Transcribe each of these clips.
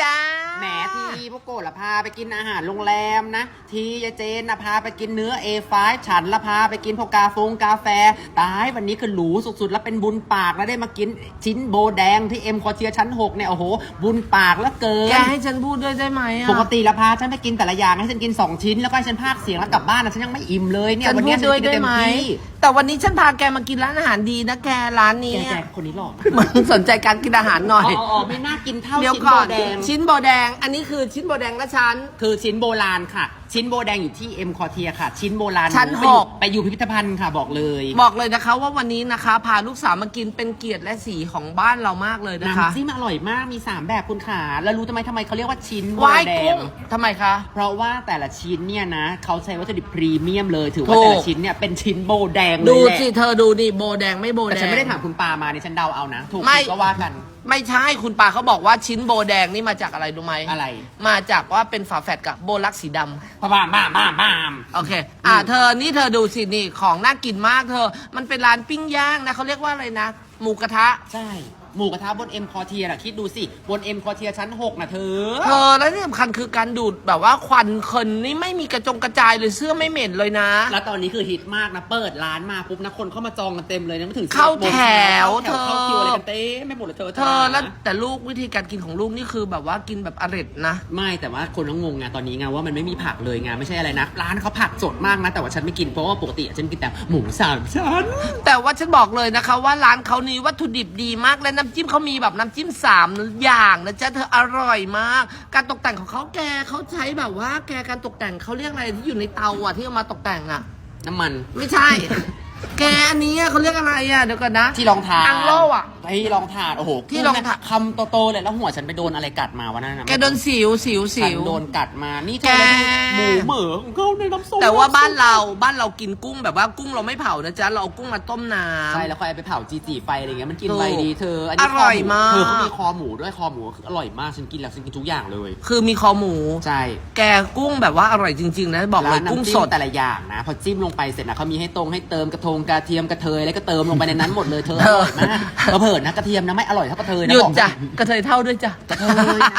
จ้าแหมทีพวกโกรธละพาไปกินอาหารโรงแรมนะ ทียายเจนนะพาไปกินเนื้อ A5 ฉันละพาไปกินพวกกาฟงกาแฟ ตายวันนี้คือหรูสุดๆ แล้วเป็นบุญปากแล้วได้มากินชิ้นโบแดงที่เอ็มคอเทียชั้น 6 เนี่ย โอ้โห บุญปากแล้วเกิแกนให้ฉันพูดด้วยได้ไหมอะ ปกติละพาฉันไปกินแต่ละอย่างให้ฉันกิน 2 ชิ้นแล้วก็ให้ฉันพากเสียงแล้วกลับบ้านนะฉันยังไม่อิ่มเลยเนี่ยฉันวันพูนี้ดฉันด้วยกินได้เต็มไหม ที่แต่วันนี้ฉันพาแกมากินร้านอาหารดีนะแกร้านนี้แกแกคนนี้หลอกมึงสนใจการกินอาหารหน่อ๋อยออ๋อไม่น่ากินเท่าเดี๋ยวชิ้นก่โบอน แดงชิ้นโบแดง อันนี้คือชิ้นโบแดงและชั้น คือชิ้นโบราณค่ะ ชิ้นโบแดงอยู่ที่เอ็มคอเทียค่ะ ชิ้นโบราณชั้นไปอยู่หก ไปอยู่พิพิธภัณฑ์ค่ะบอกเลยบอกเลยนะคะว่าวันนี้นะคะ พาลูกสาวมากินเป็นเกียรติและสีของบ้านเรามากเลยนะคะน้ำจิ้มอร่อยมากมี3แบบคุณขาแล้วรู้ทำไมทำไมเขาเรียกว่าชิ้นโบวายแดกุ้งง ทำไมคะ เพราะว่าแต่ละชิ้นเนี่ยนะเขาใช้วัตถุดิบพรีเมียมเลย ถือว่าถูก แต่ละชิ้นเนี่ยเป็นชิ้นโบแดงเลดูยแหละสิเธอดูดิโบแดงไม่โบแดงแต่ฉันไม่ได้ถามคุณปามาเนี่ยฉันเดาเอานะ ถูกไม่ ผิดก็ว่ากัน ไม่ใช่คุณปาเขาบอกว่าชิ้นโบแดงนี่มาจากอะไรรู้ไหมอะไร มาจากว่าเป็นฝาแฝดกับโบลักสีดำพะบ้ามบ้ามบ้ามบ้ามโอเค อ่าเธอนี่เธอดูสินี่ของน่ากินมากเธอ มันเป็นร้านปิ้งย่างนะเขาเรียกว่าอะไรนะ หมูกระทะ ใช่ หมูกระทะบนเอ็มคอเทียน่ะคิดดูสิ บนเอ็มคอเทียชั้น6นะเธอ เธอแล้วที่สำคัญคือการดูดแบบว่าควันเคินนี่ไม่มีกระจงกระจายเลยเสื้อไม่เหม็นเลยนะ แล้วตอนนี้คือฮิตมากนะ เปิดร้านมาปุ๊บนะคนเข้ามาจองกันเต็มเลยนะไม่ถึงเข้า11โมงแถวเข้าแถวเธอ เข้าคิวอะไรกันเต็มไม่หมดเลยเธอเธอแล้วแต่ลูกวิธีการกินของลูกนี่คือแบบว่ากินแบบอร็ดนะ ไม่แต่ว่าคนก็งงไงตอนนี้ไงว่ามันไม่มีผักเลยไงไม่ใช่อะไรนะร้านเขาผักสดมากนะ แต่ว่าฉันไม่กินเพราะว่าปกติฉันกินแต่หมูสามชั้นแต่ว่าฉันบอกเลยนะคะ ว่าร้านเขานี้วัตถุดิบดีมากและน้ำจิ้มเขามีแบบน้ำจิ้มสามอย่างนะจ๊ะเธออร่อยมาก การตกแต่งของเขาแกเขาใช้แบบว่า แกการตกแต่งเขาเรียกอะไรที่อยู่ในเตาอะที่เอามาตกแต่งอะ น้ำมัน ไม่ใช่ แกอันนี้อะเขาเรียกอะไรอะเดี๋ยวก่อนนะที่รองเท้าอังโล่อะ ที่รองเท้าโอ้โหที่รองเท้าคำโตๆเลยแล้วหัวฉันไปโดนอะไรกัดมาวะนั่นนะแกโดนสิวสิวฉัสินว โดนกัดมา นี่เธแกอหมูเหมือของเขาในน้ำส้มแต่ว่าบ้านเราบ้านเรากินกุ้งแบบว่ากุ้งเราไม่เผานะจ๊ะเราเอากุ้งมาต้มน้ำ ใช่แล้วค่อยเอาไปเผาจีจีไฟอะไรเงี้ยมันกินถูกไวดีเธออันนี้อร่อยมาก เธอเขามีคอหมูด้วยคอหมูคืออร่อยมากฉันกินแล้วฉันกินทุกอย่างเลย คือมีคอหมู ใช่ แกกุ้งแบบว่าอร่อยจริงๆนะบอกเลยร้านกุ้งน้ำจิ้สมดแต่ละอย่างนะ พอจิ้มลงไปเสร็จนะเขามีให้ตรงให้เติมกระทงกระเทียมกระเทยอะไรก็เติมลงไปในนั้นหมดเลยเธออเธอร่อยมากเผลอๆนะกระเทียมนะไม่อร่อยเท่ากระเทยนะหยุดบอก จ้ะกระเทยเท่าด้วยจ้ะ กระเทยนะ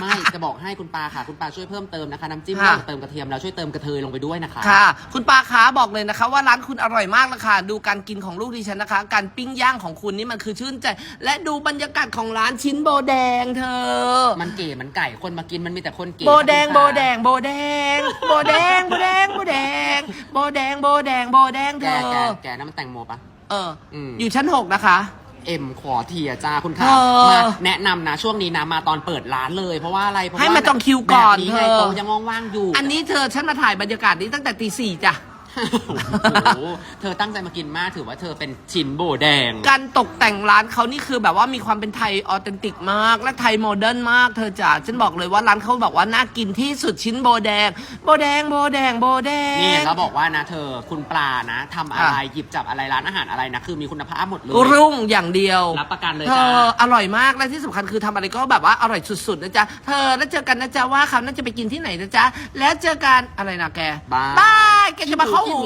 ไม่จะบอกให้คุณปาค่ะ คุณปาช่วยเพิ่มเติมนะคะน้ำจิ้มค่ะลองเติมกระเทียมแล้วช่วยเติมกระเทยลงไปด้วยนะคะ ค่ะ คุณปาขาบอกเลยนะคะ ว่าร้านคุณอร่อยมากนะคะดูการกินของลูกดิฉันนะคะ การปิ้งย่างของคุณนี่มันคือชื่นใจ และดูบรรยากาศของร้านชิ้นโบแดงเธอ มันเก๋มันไก่คนมากินมันมีแต่คนเก๋โบแดงค่ะโบแดง โบแดง โบแดง โบแดงโบแดงโบแดงโบแดงโบแดงเธแกอ แกแกนั่นมันแตงโมปะ เอออม อยู่ชั้นหกนะคะ เอ็มขอเทียจ้าคุณเธค่ะอมาแนะนำนะช่วงนี้นะมาตอนเปิดร้านเลย เพราะว่าอะไรเพราะให้ว่ามาจองคิวก่อนแบบนี้ไงเธอ โต๊ะยังว่างๆอยู่ อันนี้เธอฉันมาถ่ายบรรยากาศนี้ตั้งแต่ตีสี่จ้ะ โอ้โหเธอตั้งใจมากินมากถือว่าเธอเป็นชิ้นโบแดง การตกแต่งร้านเขานี่คือแบบว่ามีความเป็นไทยออเทนติกมาก และไทยโมเดิร์นมากเธอจ๋าฉันบอกเลยว่าร้านเขาบอกว่าน่ากินที่สุดชิ้นโบแดง โบแดงโบแดงโบแดง นี่แล้วบอกว่านะเธอคุณปลานะทำอะไรอะหยิบจับอะไรร้านอาหารอะไรนะคือมีคุณภาพหมดเลยรุ่งอย่างเดียวรับประกันเลยเธจ้า ออร่อยมากและที่สำคัญคือทำอะไรก็แบบว่าอร่อยสุดๆนะจ๊ะเธอแล้วเจอกันนะจ๊ะว่าคำน่าจะไปกินที่ไหนนะจ๊ะแล้วเจอกันอะไรนะแก บาย บาย แกจะมาเข้าหู